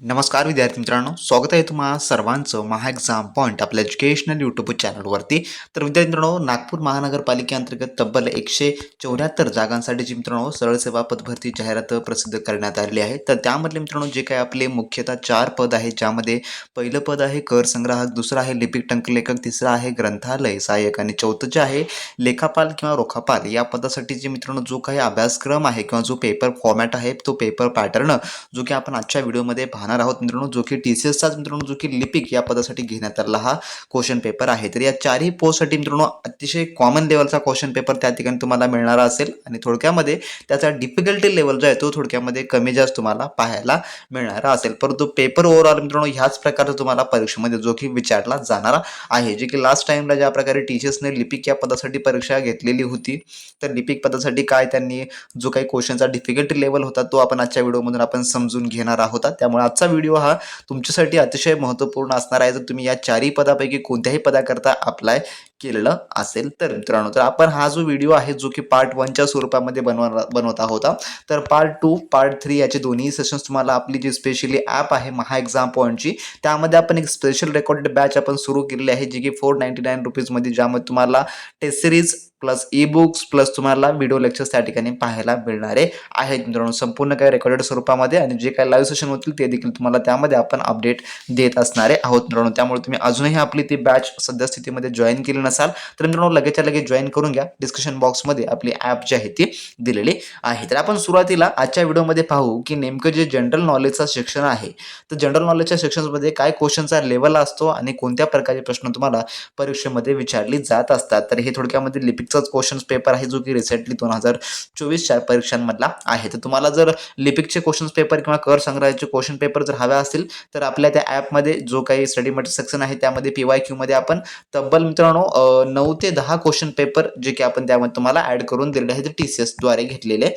नमस्कार विद्यार्थी मित्रांनो स्वागत आहे तुम्हा सर्वांचं महा एक्झाम पॉईंट आपल्या एज्युकेशनल यूट्यूब चॅनलवरती तर विद्यार्थी मित्रांनो नागपूर महानगरपालिकेअंतर्गत तब्बल एकशे चौऱ्याहत्तर जागांसाठीची मित्रांनो सरळ सेवा पदभरती जाहिरात प्रसिद्ध करण्यात आलेली आहे. तर त्यामधले मित्रांनो जे काही आपले मुख्यतः चार पद आहेत ज्यामध्ये पहिलं पद आहे कर संग्राहक दुसरं आहे लिपिक टंकलेखक तिसरं आहे ग्रंथालय सहाय्यक आणि चौथं जे आहे लेखापाल किंवा रोखापाल. या पदासाठी जे मित्रांनो जो काही अभ्यासक्रम आहे किंवा जो पेपर फॉर्मॅट आहे तो पेपर पॅटर्न जो की आपण आजच्या व्हिडिओमध्ये पाहणार आहोत मित्रांनो जो की टी सी एसचाच मित्रांनो जो की लिपिक या पदासाठी घेण्यात आलेला हा क्वेश्चन पेपर आहे. तर या चारही पोस्टसाठी मित्रांनो अतिशय कॉमन लेवलचा क्वेश्चन पेपर त्या ठिकाणी तुम्हाला मिळणार असेल. आणि थोडक्यामध्ये त्याचा डिफिकल्टी लेवल जो आहे तो थोडक्यामध्ये कमी जास्त तुम्हाला पाहायला मिळणार असेल. परंतु पेपर ओव्हरऑल मित्रांनो ह्याच प्रकारचा तुम्हाला परीक्षेमध्ये जो की विचारला जाणार आहे. जे की लास्ट टाइमला ज्या प्रकारे टीचर्सने लिपिक या पदासाठी परीक्षा घेतलेली होती तर लिपिक पदासाठी काय त्यांनी जो काही क्वेश्चनचा डिफिकल्टी लेवल होता तो आपण आजच्या व्हिडिओमधून आपण समजून घेणार आहोत. त्यामुळे आजचा व्हिडिओ हा तुमच्यासाठी अतिशय महत्त्वपूर्ण असणार आहे. जर तुम्ही या चारही पदापैकी कोणत्याही पदाकरता अप्लाय केलेलं असेल तर मित्रांनो तर आपण हा जो व्हिडिओ आहे जो की पार्ट वनच्या स्वरूपामध्ये बनवणार बनवत आहोत तर पार्ट टू पार्ट थ्री याचे दोन्ही सेशन्स तुम्हाला आपली जी स्पेशली ॲप आहे महा एक्झाम पॉईंटची त्यामध्ये आपण एक स्पेशल रेकॉर्डेड बॅच आपण सुरू केलेली आहे जी की फोर नाईन्टी नाईन रुपीजमध्ये ज्यामध्ये तुम्हाला test series plus e books plus तुम्हाला व्हिडिओ लेक्चर्स त्या ठिकाणी पाहायला मिळणारे आहेत मित्रांनो संपूर्ण काही रेकॉर्डेड स्वरूपामध्ये आणि जे काही लाईव्ह सेशन होतील ते देखील तुम्हाला त्यामध्ये आपण अपडेट देत असणारे आहोत मित्रांनो. त्यामुळे तुम्ही अजूनही आपली ती बॅच सध्या स्थितीमध्ये जॉईन केली नसाल तर मित्रांनो लगेचच्या लगेच जॉईन करून घ्या. डिस्क्रिप्शन बॉक्समध्ये आपली ॲप जी आहे ती दिलेली आहे. तर आपण सुरुवातीला आजच्या व्हिडिओमध्ये पाहू की नेमकं जे जनरल नॉलेजचं शिक्षण आहे तर जनरल नॉलेजच्या शिक्षणामध्ये काय क्वेश्चनचा लेवल असतो आणि कोणत्या प्रकारचे प्रश्न तुम्हाला परीक्षेमध्ये विचारली जात असतात. तर हे थोडक्यामध्ये लिपिकचाच क्वेश्चन्स पेपर आहे जो की रिसेंटली दोन हजार चोवीसच्या परीक्षांमधला आहे. तर तुम्हाला जर लिपिकचे क्वेश्चन्स पेपर किंवा कर संग्रहाचे क्वेश्चन पेपर जर हवे असतील तर आपल्या त्या ॲपमध्ये जो काही स्टडी मटेरियल सेक्शन आहे त्यामध्ये पी वाय क्यूमध्ये आपण तब्बल मित्रांनो नऊ ते दहा क्वेश्चन पेपर जे की आपण त्यामध्ये तुम्हाला ॲड करून दिलेले आहेत टी सी एसद्वारे घेतलेले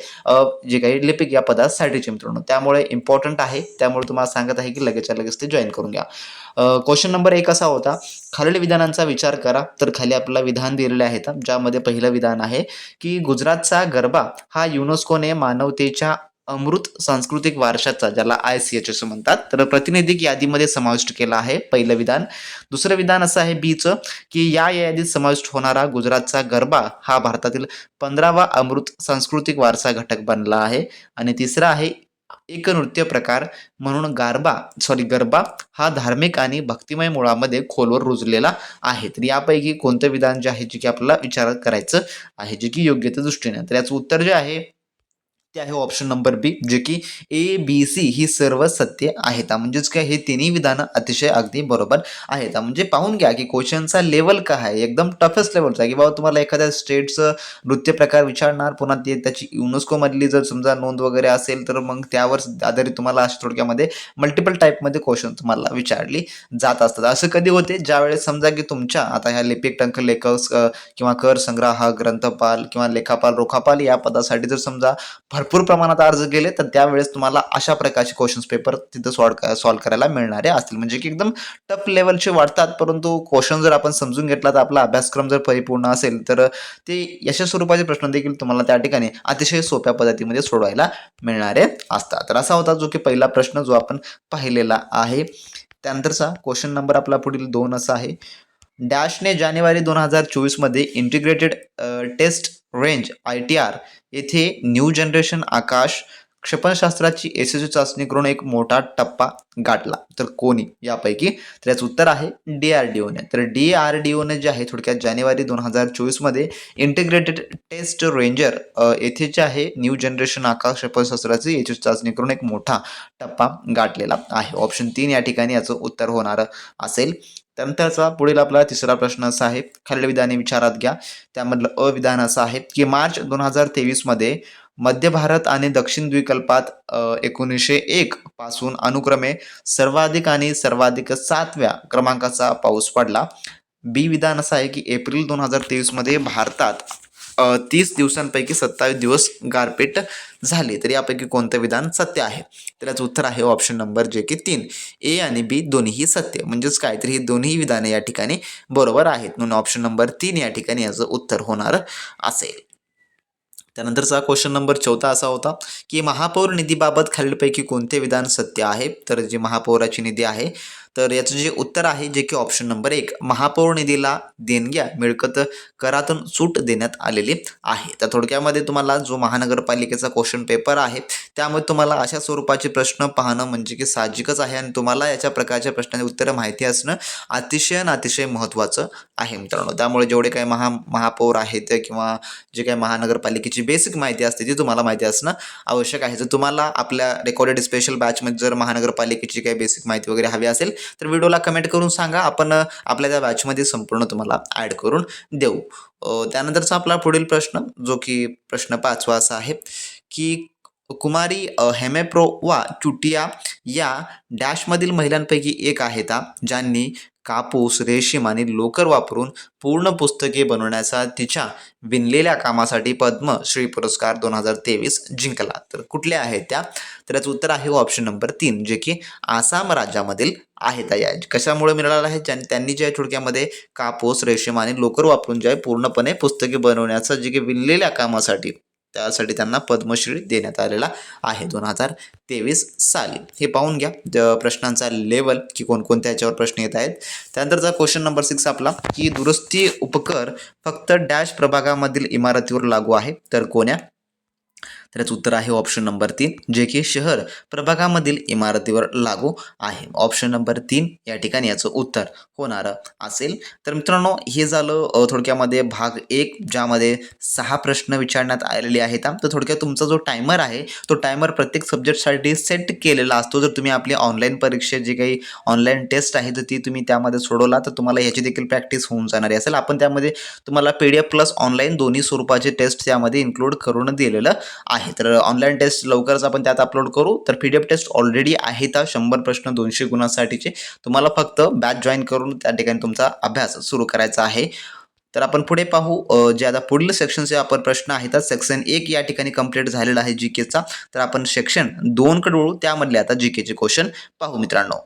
जे काही लिपिक या पदासाठीचे मित्रांनो. त्यामुळे इम्पॉर्टंट आहे. त्यामुळे तुम्हाला सांगत आहे की लगेचच्या लगेच ते जॉईन करून घ्या. क्वेश्चन नंबर एक असा होता. खालील विधानांचा विचार करा. तर खाली आपल्याला विधान दिलेले आहेत. ज्यामध्ये पहिलं विधान आहे की गुजरातचा गरबा हा युनेस्कोने मानवतेच्या अमृत सांस्कृतिक वारशाचा ज्याला आय सी एच असं म्हणतात तर प्रातिनिधिक यादीमध्ये समाविष्ट केला आहे पहिलं विधान. दुसरं विधान असं आहे बीचं की या यादीत समाविष्ट होणारा गुजरातचा गरबा हा भारतातील पंधरावा अमृत सांस्कृतिक वारसा घटक बनला आहे. आणि तिसरा आहे एक नृत्य प्रकार म्हणून गारबा सॉरी गरबा हा धार्मिक आणि भक्तिमय मुळामध्ये खोलवर रुजलेला आहे. तर यापैकी कोणतं विधान जे आहे जे की आपल्याला विचार करायचं आहे जे की योग्यते दृष्टीने तर याचं उत्तर जे आहे ते आहे ऑप्शन नंबर बी जे की ए बी सी ही सर्व सत्य आहेत. म्हणजेच काय हे तिन्ही विधानं अतिशय अगदी बरोबर आहेत. म्हणजे पाहून घ्या की क्वेश्चनचा लेवल काय आहे. एकदम टफेस्ट लेवलचा आहे. की बाबा तुम्हाला एखाद्या स्टेटचं नृत्य प्रकार विचारणार पुन्हा ते त्याची युनेस्कोमधली जर समजा नोंद वगैरे असेल तर मग त्यावर आधारित तुम्हाला अशा थोडक्यामध्ये मल्टिपल टाईपमध्ये क्वेश्चन तुम्हाला विचारली जात असतात. असं कधी होते? ज्यावेळेस समजा की तुमच्या आता ह्या लिपिक टंक लेखक किंवा कर संग्राहक ग्रंथपाल किंवा लेखापाल रोखापाल या पदासाठी जर समजा भरपूर प्रमाणात अर्ज केले तर त्यावेळेस तुम्हाला अशा प्रकारचे क्वेश्चन्स पेपर तिथं सॉल्व सॉल्व करायला मिळणारे असतील. म्हणजे की एकदम टफ लेवलचे वाटतात परंतु क्वेश्चन जर आपण समजून घेतला तर आपला अभ्यासक्रम जर परिपूर्ण असेल तर ते यशस्वी स्वरूपाचे प्रश्न देखील तुम्हाला त्या ठिकाणी अतिशय सोप्या पद्धतीमध्ये सोडवायला मिळणारे असतात. तर असा होता जो की पहिला प्रश्न जो आपण पाहिलेला आहे. त्यानंतरचा क्वेश्चन नंबर आपला पुढील दोन असा आहे. डॅशने जानेवारी दोन हजार चोवीसमध्ये integrated test range I T R येथे न्यू जनरेशन आकाश क्षेपणास्त्राची यशस्वी चाचणी करून एक मोठा टप्पा गाठला. तर कोणी? यापैकी तर याचं उत्तर आहे डी आर डी ओने तर डी आर डी ओने जे आहे थोडक्यात जानेवारी दोन हजार चोवीसमध्ये इंटिग्रेटेड टेस्ट रेंजर येथे जे आहे न्यू जनरेशन आकाश क्षेपणास्त्राची यशस्वी चाचणी करून एक मोठा टप्पा गाठलेला आहे. ऑप्शन तीन या ठिकाणी याचं उत्तर होणार असेल. त्यानंतरचा पुढील आपला तिसरा प्रश्न असा आहे. खालील विधाने विचारात घ्या. त्यामधलं अविधान असं आहे की मार्च दोन हजार तेवीसमध्ये मध्य भारत आणि दक्षिण द्विकल्पात एकोणीसशे एक पासून अनुक्रमे सर्वाधिक आणि सर्वाधिक सातव्या क्रमांकाचा पाऊस पडला. बी विधान असं आहे की एप्रिल दोन हजार तेवीसमध्ये भारतात तीस दिवसांपैकी सत्तावीस दिवस गारपीट झाली. तर यापैकी कोणतं विधान सत्य आहे? तर याचं उत्तर आहे ऑप्शन नंबर जे की तीन. ए आणि बी दोन्हीही सत्य. म्हणजेच काय? तर ही दोन्ही विधाने या ठिकाणी बरोबर आहेत. म्हणून ऑप्शन नंबर तीन या ठिकाणी याचं उत्तर होणार असेल. त्यानंतरचा क्वेश्चन नंबर चौथा असा होता की महापौर निधीबाबत खालीलपैकी कोणते विधान सत्य आहे? तर जे महापौराची निधी आहे तर याचं जे उत्तर आहे जे की ऑप्शन नंबर एक महापौर निधीला देणग्या मिळकत करातून सूट देण्यात आलेली आहे. तर थोडक्यामध्ये तुम्हाला जो महानगरपालिकेचा क्वेश्चन पेपर आहे त्यामुळे तुम्हाला अशा स्वरूपाचे प्रश्न पाहणं म्हणजे की साहजिकच आहे आणि तुम्हाला याच्या प्रकारच्या प्रश्नांची उत्तरं माहिती असणं अतिशय आणि अतिशय महत्त्वाचं आहे मित्रांनो. त्यामुळे जेवढे काही महा महापौर आहेत किंवा जे काही महानगरपालिकेची बेसिक माहिती असते ती तुम्हाला माहिती असणं आवश्यक आहे. जर तुम्हाला आपल्या रेकॉर्डेड स्पेशल बॅचमध्ये जर महानगरपालिकेची काही बेसिक माहिती वगैरे हवी असेल तर व्हिडिओला कमेंट करून सांगा. आपण आपल्या त्या बॅचमध्ये संपूर्ण तुम्हाला ॲड करून देऊ. त्यानंतरचा आपला पुढील प्रश्न जो की प्रश्न पाचवा असा आहे की कुमारी हेमेप्रो वा चुटिया या डॅशमधील महिलांपैकी एक आहेत ज्यांनी कापूस रेशीम आणि लोकर वापरून पूर्ण पुस्तके बनवण्याचा तिच्या विणलेल्या कामासाठी पद्मश्री पुरस्कार दोन हजार तेवीस जिंकला. तर कुठल्या आहेत त्या? तर याचं उत्तर आहे ऑप्शन नंबर तीन जे की आसाम राज्यामधील आहेत या. कशामुळे मिळाला आहे? ज्यां त्यांनी जे आहे थोडक्यामध्ये कापूस रेशीम आणि लोकर वापरून जे आहे पूर्णपणे पुस्तके बनवण्याचं जे की विणलेल्या कामासाठी त्यासाठी त्यांना पद्मश्री देण्यात आलेला आहे. दोन हजार तेवीस साली. हे पाहून घ्या. प्रश्नांचा लेवल की कोणकोणत्या याच्यावर प्रश्न येत आहेत. त्यानंतरचा क्वेश्चन नंबर सिक्स आपला की दुरुस्ती उपकर फक्त डॅश प्रभागामधील इमारतीवर लागू आहे. तर कोण्या? त्याच उत्तर आहे ऑप्शन नंबर तीन जे की शहर प्रभागामधील इमारतीवर लागू आहे. ऑप्शन नंबर तीन या ठिकाणी याचं उत्तर होणार असेल. तर मित्रांनो हे झालं थोडक्यामध्ये भाग एक ज्यामध्ये सहा प्रश्न विचारण्यात आलेले आहेत. तर थोडक्यात तुमचा जो टायमर आहे तो टायमर प्रत्येक सब्जेक्टसाठी सेट केलेला असतो. जर तुम्ही आपली ऑनलाईन परीक्षा जी काही ऑनलाईन टेस्ट आहे तर ती तुम्ही त्यामध्ये सोडवला तर तुम्हाला ह्याची देखील प्रॅक्टिस होऊन जाणारी असेल. आपण त्यामध्ये तुम्हाला P D F plus online दोन्ही स्वरूपाचे टेस्ट त्यामध्ये इन्क्लूड करून दिलेलं आहे. तर ऑनलाईन टेस्ट लवकरच आपण त्यात अपलोड करू. तर P D F test already आहेत त्या शंभर प्रश्न दोनशे गुणांसाठीचे. तुम्हाला फक्त बॅच जॉईन करून त्या ठिकाणी तुमचा अभ्यास सुरू करायचा आहे. तर आपण पुढे पाहू. जे आता पुढील सेक्शनचे आपण प्रश्न आहेत सेक्शन एक या ठिकाणी कंप्लीट झालेला आहे जी केचा तर आपण सेक्शन दोनकडे वळू. त्यामधले आता जी केचे क्वेश्चन पाहू मित्रांनो.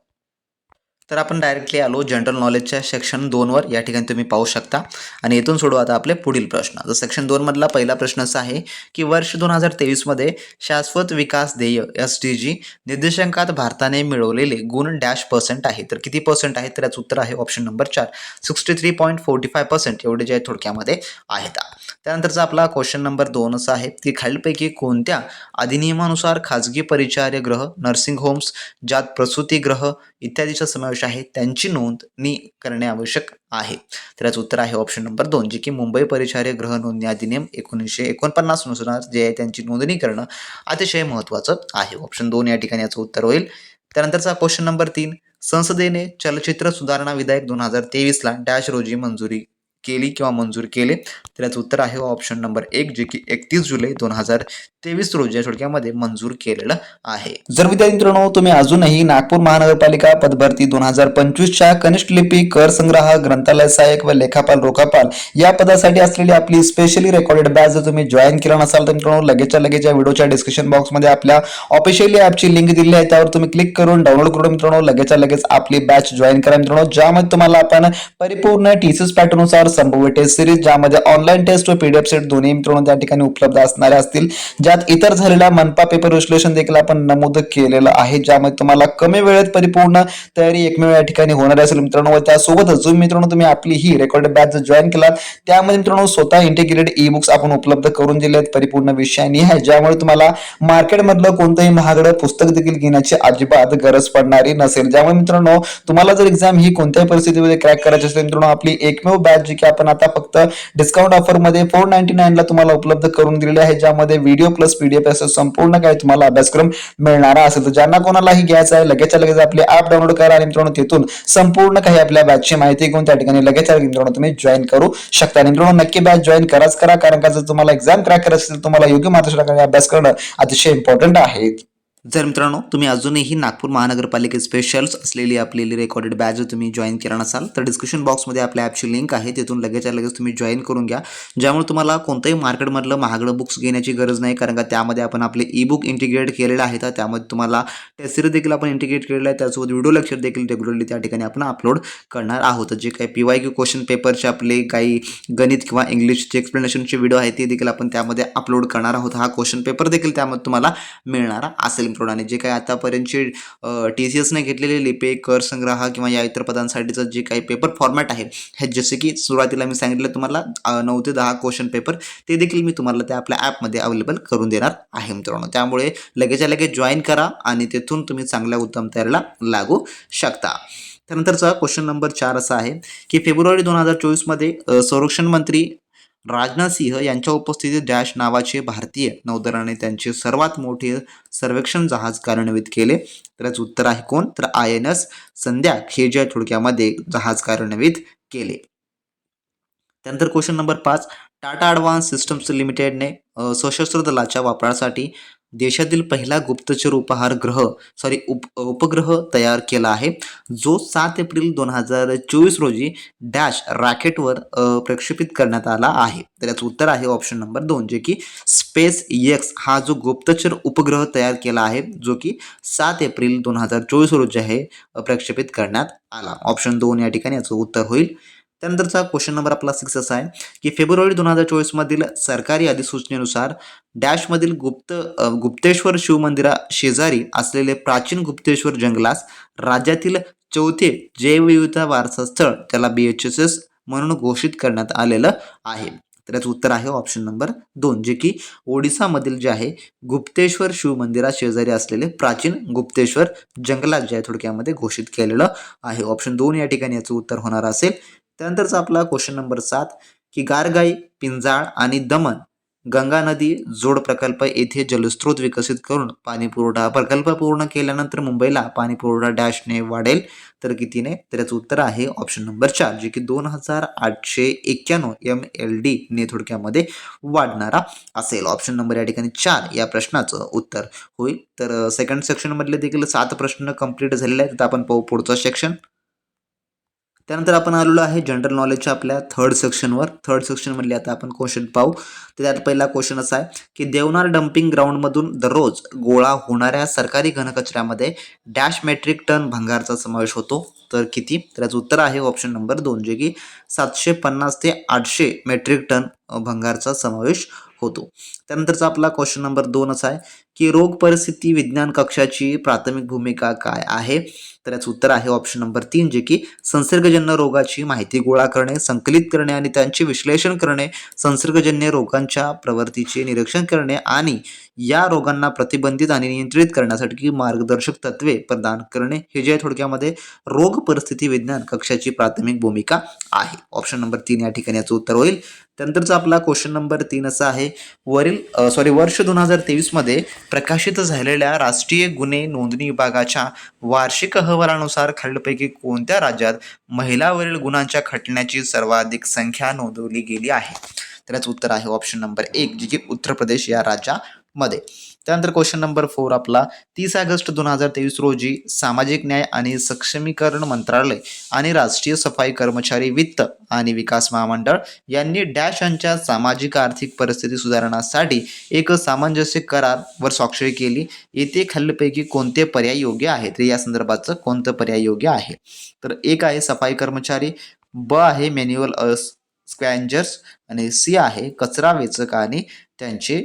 तर आपण डायरेक्टली आलो जनरल नॉलेजच्या सेक्शन दोनवर या ठिकाणी तुम्ही पाहू शकता. आणि इथून सोडू आता आपले पुढील प्रश्न. तर सेक्शन दोनमधला पहिला प्रश्न असा आहे की वर्ष दोन हजार तेवीसमध्ये शाश्वत विकास ध्येय एस डी जी निर्देशांकात भारताने मिळवलेले गुण डॅश पर्सेंट आहे. तर किती पर्सेंट आहे? तर याचं उत्तर आहे ऑप्शन नंबर चार. Sixty three point forty five percent एवढे जे आहे थोडक्यामध्ये आहेत. त्यानंतरचा आपला क्वेश्चन नंबर दोन असा आहे की खालीलपैकी कोणत्या अधिनियमानुसार खाजगी परिचार्य ग्रह नर्सिंग होम्स ज्यात प्रसूतीगृह इत्यादीचा समावेश आहे त्यांची नोंदणी करणे आवश्यक आहे. तर याचं उत्तर आहे ऑप्शन नंबर दोन जे की मुंबई परिचार्य ग्रह नोंदणी अधिनियम एकोणीसशे एकोणपन्नासनुसार जे आहे त्यांची नोंदणी करणं अतिशय महत्त्वाचं आहे. ऑप्शन दोन या ठिकाणी याचं उत्तर होईल. त्यानंतरचा क्वेश्चन नंबर तीन संसदेने चलचित्र सुधारणा विधेयक दोन हजार तेवीसला डॅश रोजी मंजुरी केली किंवा मंजूर केले तर याचं उत्तर आहे हो ऑप्शन नंबर एक जे की एकतीस जुलै दोन हजार तेवीस रोजी या थोडक्यामध्ये मंजूर केलेलं आहे. जर विद्यार्थी मित्रांनो तुम्ही अजूनही नागपूर महानगरपालिका पदभरती दोन हजार पंचवीसच्या कनिष्ठ लिपी कर संग्रह ग्रंथालय सहाय्यक व लेखापाल रोखापाल या पदासाठी असलेली आपली स्पेशली रेकॉर्डेड बॅच जर तुम्ही जॉईन केला नसाल तर मित्रांनो लगेचच्या लगेच या व्हिडिओच्या डिस्क्रिप्शन बॉक्समध्ये आपल्या ऑफिशियली ॲपची लिंक दिली आहे. त्यावर तुम्ही क्लिक करून डाउनलोड करून मित्रांनो लगेचच्या लगेच आपली बॅच जॉईन करा मित्रांनो ज्यामध्ये तुम्हाला आपण परिपूर्ण टीसीस पॅटर्नुसार संभव्य टेस्ट सिरीज ज्यामध्ये ऑनलाईन टेस्ट व पीडीएफ सेट दोन्ही मित्रांनो त्या ठिकाणी उपलब्ध असणारे असतील. ज्यात इतर झालेला मनपा पेपर विश्लेषण देखील आपण नमूद केलेलं आहे. ज्यामध्ये तुम्हाला कमी वेळेत परिपूर्ण तयारी एकमेव या ठिकाणी होणार असेल मित्रांनो व त्यासोबतच जो मित्रांनो तुम्ही आपली ही रेकॉर्ड बॅच जॉईन केला त्यामध्ये मित्रांनो स्वतः इंटिग्रेटेड ई बुक्स आपण उपलब्ध करून दिले आहेत परिपूर्ण विषयानी आहे. ज्यामुळे तुम्हाला मार्केटमधलं कोणतंही महागडं पुस्तक देखील घेण्याची अजिबात गरज पडणारी नसेल. ज्यामुळे मित्रांनो तुम्हाला जर एक्झाम ही कोणत्याही परिस्थितीमध्ये क्रॅक करायची असेल मित्रांनो आपली एकमेव बॅच जी की आपण आता फक्त डिस्काउंट ऑफरमध्ये फोर नाईन्टी ला तुम्हाला उपलब्ध करून दिलेली आहे ज्यामध्ये व्हिडिओ प्लस पीडीएफ असं संपूर्ण काही तुम्हाला अभ्यासक्रम मिळणारा असेल तर ज्यांना कोणालाही घ्यायचं आहे लगेच लगेच आपले ऍप डाउनलोड करा आणि मित्रांनो तिथून संपूर्ण काही आपल्या बॅचची माहिती घेऊन त्या ठिकाणी लगेच मित्रांनो तुम्ही जॉईन करू शकता. आणि मित्रांनो नक्की बॅच जॉईन कराच करा कारण का जर तुम्हाला एक्झाम क्रॅक करायचं असेल तर तुम्हाला योग्य मार्गदर्शनाखाली अभ्यास करणं अतिशय इम्पॉर्टंट आहे जर मित्रांनो तुम्ही अजूनही नागपूर महानगरपालिके स्पेशल्स असलेली आपलेली रेकॉर्डेड बॅच जर तुम्ही जॉईन केला नसाल तर डिस्क्रिप्शन बॉक्समध्ये आपल्या ॲपची लिंक आहे तिथून लगेचच्या लगेच तुम्ही जॉईन करून घ्या. ज्यामुळे तुम्हाला कोणत्याही मार्केटमधलं महागडं बुक्स घेण्याची गरज नाही कारण का त्यामध्ये आपण आपले ई बुक इंटिग्रेट केलेलं आहे तर त्यामध्ये तुम्हाला टेस्ट देखील आपण इंटिग्रेट केलेलं आहे त्यासोबत व्हिडिओ लेक्चर देखील रेग्युलरली त्या ठिकाणी आपण अपलोड करणार आहोत. जे काही पी वाय क्यू क्वेश्चन पेपरचे आपले काही गणित किंवा इंग्लिशचे एक्सप्लेनेशनचे व्हिडिओ आहे ते देखील आपण त्यामध्ये अपलोड करणार आहोत. हा क्वेश्चन पेपर देखील त्यामध्ये तुम्हाला मिळणारा असेल. मित्रांनो जे काही आतापर्यंतचे टी सी एसने घेतलेले लिपे कर संग्रह किंवा या इतर पदांसाठीचं जे काही पेपर फॉर्मॅट आहे हे जसे की सुरुवातीला मी सांगितलं तुम्हाला नऊ ते दहा क्वेश्चन पेपर ते देखील मी तुम्हाला त्या आपल्या ॲपमध्ये अवेलेबल करून देणार आहे मित्रांनो. त्यामुळे लगेचच्या लगेच जॉईन करा आणि तिथून तुम्ही चांगल्या उत्तम तयारीला लागू शकता. त्यानंतरचा क्वेश्चन नंबर चार असा आहे की फेब्रुवारी दोन हजार चोवीसमध्ये संरक्षण मंत्री राजनाथ सिंह यांच्या उपस्थितीत डॅश नावाचे भारतीय नौदलाने त्यांचे सर्वात मोठे सर्वेक्षण जहाज कार्यान्वित केले. तर याचं उत्तर आहे कोण? तर आय एन एस संध्या हे थोडक्यामध्ये जहाज कार्यान्वित केले. त्यानंतर क्वेश्चन नंबर पाच. टाटा ॲडव्हान्स सिस्टम्स लिमिटेडने सशस्त्र दलाच्या वापरासाठी देशातील पहिला गुप्तचर उपहार ग्रह सॉरी उप उपग्रह तयार केला आहे जो सात एप्रिल दोन हजार चोवीस रोजी डॅश रॅकेटवर प्रक्षेपित करण्यात आला आहे. तर याचं उत्तर आहे ऑप्शन नंबर दोन जे की स्पेस एक्स हा जो गुप्तचर उपग्रह तयार केला आहे जो की सात एप्रिल दोन हजार चोवीस रोजी आहे प्रक्षेपित करण्यात आला. ऑप्शन दोन या ठिकाणी याचं उत्तर होईल. त्यानंतरचा क्वेश्चन नंबर आपला सिक्स असा आहे. की फेब्रुवारी दोन हजार चोवीसमधील सरकारी अधिसूचनेनुसार डॅशमधील गुप्त गुप्तेश्वर शिवमंदिरा शेजारी असलेले प्राचीन गुप्तेश्वर जंगलास राज्यातील चौथे जैवविविधता वारसा स्थळ त्याला बी एच एस एस म्हणून घोषित करण्यात आलेलं आहे. तर याचं उत्तर आहे ऑप्शन नंबर दोन जे की ओडिसामधील जे आहे गुप्तेश्वर शिवमंदिरा शेजारी असलेले प्राचीन गुप्तेश्वर जंगलात जे आहे थोडक्यामध्ये घोषित केलेलं आहे. ऑप्शन दोन या ठिकाणी याचं उत्तर होणार असेल. त्यानंतरचा आपला क्वेश्चन नंबर सात की गारगाई पिंजाळ आणि दमन गंगा नदी जोड प्रकल्प येथे जलस्रोत विकसित करून पाणीपुरवठा प्रकल्प पूर्ण केल्यानंतर मुंबईला पाणीपुरवठा डॅशने वाढेल. तर कितीने तर याचं उत्तर आहे ऑप्शन नंबर चार जे की दोन हजार आठशे एक्क्याण्णव एम एल डी ने थोडक्यामध्ये वाढणारा असेल. ऑप्शन नंबर या ठिकाणी चार या प्रश्नाचं उत्तर होईल. तर सेकंड सेक्शनमधले देखील सात प्रश्न कंप्लीट झालेले आहेत. तर आपण पाहू पुढचं सेक्शन त्यानंतर आपण आलेलो आहे जनरल नॉलेजच्या आपल्या थर्ड सेक्शनवर थर्ड सेक्शनमधले आता आपण क्वेश्चन पाहू. तर त्यात पहिला क्वेश्चन असा आहे की देवनार डम्पिंग ग्राउंडमधून दररोज गोळा होणाऱ्या सरकारी घनकचऱ्यामध्ये डॅश मेट्रिक टन भंगारचा समावेश होतो. तर किती? तर याचं उत्तर आहे ऑप्शन नंबर दोन जे की सातशे पन्नास ते आठशे मेट्रिक टन भंगारचा समावेश होतो. त्यानंतरचा आपला क्वेश्चन नंबर दोन असा आहे की रोग परिस्थिती विज्ञान कक्षाची प्राथमिक भूमिका काय आहे? तर याचं उत्तर आहे ऑप्शन नंबर तीन जे की संसर्गजन्य रोगाची माहिती गोळा करणे संकलित करणे आणि त्यांचे विश्लेषण करणे संसर्गजन्य रोगांच्या प्रवृत्तीचे निरीक्षण करणे आणि या रोगांना प्रतिबंधित आणि नियंत्रित करण्यासाठी मार्गदर्शक तत्वे प्रदान करणे हे जे आहे थोडक्यामध्ये रोग परिस्थिती विज्ञान कक्षाची प्राथमिक भूमिका आहे. ऑप्शन नंबर तीन या ठिकाणी याचं उत्तर होईल. त्यानंतरचा आपला क्वेश्चन नंबर तीन असा आहे. वरील सॉरी वर्ष दोन हजार तेवीसमध्ये प्रकाशित झालेल्या राष्ट्रीय गुन्हे नोंदणी विभागाच्या वार्षिक अहवालानुसार खालीलपैकी कोणत्या राज्यात महिलावरील गुन्ह्यांच्या खटण्याची सर्वाधिक संख्या नोंदवली गेली आहे? त्याच उत्तर आहे ऑप्शन नंबर एक जे की उत्तर प्रदेश या राज्यामध्ये. त्यानंतर क्वेश्चन नंबर फोर आपला. तीस ऑगस्ट दोन हजार तेवीस रोजी सामाजिक न्याय आणि सक्षमीकरण मंत्रालय आणि राष्ट्रीय सफाई कर्मचारी वित्त आणि विकास महामंडळ यांनी डॅश यांच्या सामाजिक आर्थिक परिस्थिती सुधारण्यासाठी एक सामंजस्य करारवर स्वाक्षरी केली. येथे खालीलपैकी कोणते पर्याय योग्य आहे तर या संदर्भाचं कोणतं पर्याय योग्य आहे? तर एक आहे सफाई कर्मचारी ब आहे मॅन्युअल स्क्वॅन्जर्स आणि सी आहे कचरा वेचक आणि त्यांचे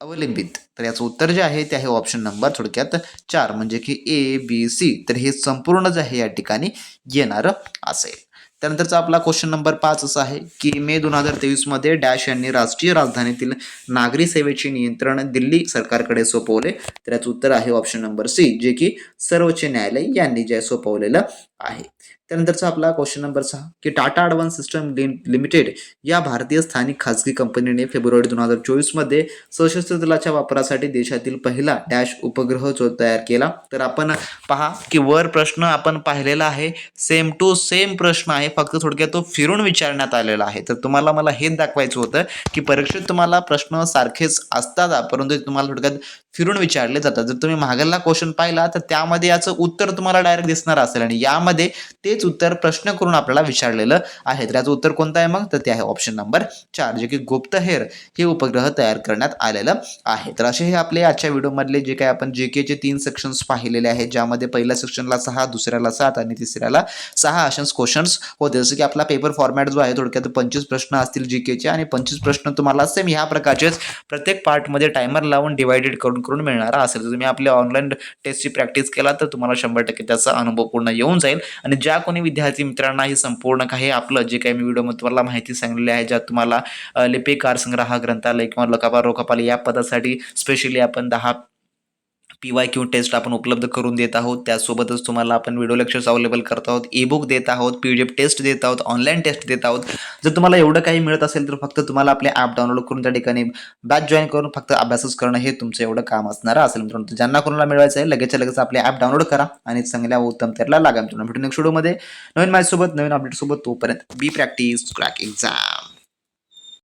अवलंबित. तर याचं उत्तर जे आहे ते आहे ऑप्शन नंबर थोडक्यात चार. म्हणजे की ए बी सी तर हे संपूर्ण जे आहे या ठिकाणी येणारं असेल. त्यानंतरचा आपला क्वेश्चन नंबर पाच असा आहे की मे दोन हजार तेवीसमध्ये डॅश यांनी राष्ट्रीय राजधानीतील नागरी सेवेचे नियंत्रण दिल्ली सरकारकडे सोपवले. तर याचं उत्तर आहे ऑप्शन नंबर सी जे की सर्वोच्च न्यायालय यांनी जे सोपवलेलं आहे. त्यानंतरचा आपला क्वेश्चन नंबर सहा. की टाटा ॲडव्हान्स सिस्टम लिमिटेड या भारतीय स्थानिक खाजगी कंपनीने फेब्रुवारी दोन हजार चोवीसमध्ये सशस्त्र दलाच्या वापरासाठी देशातील पहिला डॅश उपग्रह जो तयार केला. तर आपण पहा की वर प्रश्न आपण पाहिलेला आहे. सेम टू सेम प्रश्न आहे. फक्त थोडक्यात तो फिरून विचारण्यात आलेला आहे. तर तुम्हाला मला हेच दाखवायचं होतं की परीक्षेत तुम्हाला प्रश्न सारखेच असतात परंतु तुम्हाला थोडक्यात फिरून विचारले जातात. जर तुम्ही मागला क्वेश्चन पाहिला तर त्यामध्ये याचं उत्तर तुम्हाला डायरेक्ट दिसणार असेल. आणि यामध्ये ते हेच उत्तर प्रश्न करून आपल्याला विचारलेलं आहे. तर याचं उत्तर कोणतं आहे मग? तर ते आहे ऑप्शन नंबर चार जे की गुप्तहेर हे उपग्रह तयार करण्यात आलेलं आहे. तर असे हे आपले आजच्या व्हिडिओमधले जे काय आपण जे केचे तीन सेक्शन्स पाहिलेले आहेत ज्यामध्ये पहिल्या सेक्शनला सहा दुसऱ्याला सात आणि तिसऱ्याला सहा अशाच क्वेश्चन्स होते. जसं की आपला पेपर फॉर्मॅट जो आहे थोडक्यात पंचवीस प्रश्न असतील जी केचे आणि पंचवीस प्रश्न तुम्हाला सेम ह्या प्रकारचेच प्रत्येक पार्टमध्ये टायमर लावून डिवायडेड करून करून मिळणारा असेल. तर तुम्ही आपल्या ऑनलाईन टेस्टची प्रॅक्टिस केला तर तुम्हाला शंभर टक्के त्याचा अनुभव पूर्ण येऊन जाईल. आणि ज्या कोणी विद्यार्थी मित्रांना हे संपूर्ण काही आपलं जे काही मी व्हिडिओमध्ये तुम्हाला माहिती सांगलेली आहे ज्यात तुम्हाला लिपिकार संग्रह ग्रंथालय किंवा लोकापाल रोखापाल या पदासाठी स्पेशली आपण दहा पी वाय क्यू टेस्ट आपण उपलब्ध करून देत आहोत. त्यासोबतच तुम्हाला आपण व्हिडिओ लेक्चर्स अवेलेबल करत आहोत. ई बुक देत आहोत पी डी एफ टेस्ट देत आहोत ऑनलाईन टेस्ट देत आहोत. जर तुम्हाला एवढं काही मिळत असेल तर फक्त तुम्हाला आपले ॲप डाउनलोड करून त्या ठिकाणी बॅच जॉईन करून फक्त अभ्यासच करणं हे तुमचं एवढं काम असणार. असेल मित्रांनो ज्यांना कोणाला मिळवायचं आहे लगेच लगेच आपले ॲप डाउनलोड करा आणि चांगल्या उत्तम त्याला लागा मित्रांनो भेटून नेक्स्ट व्हिडिओमध्ये नवीन माझ्यासोबत नवीन अपडेटसोबत तोपर्यंत बी प्रॅक्टिस क्रॅक एक्झाम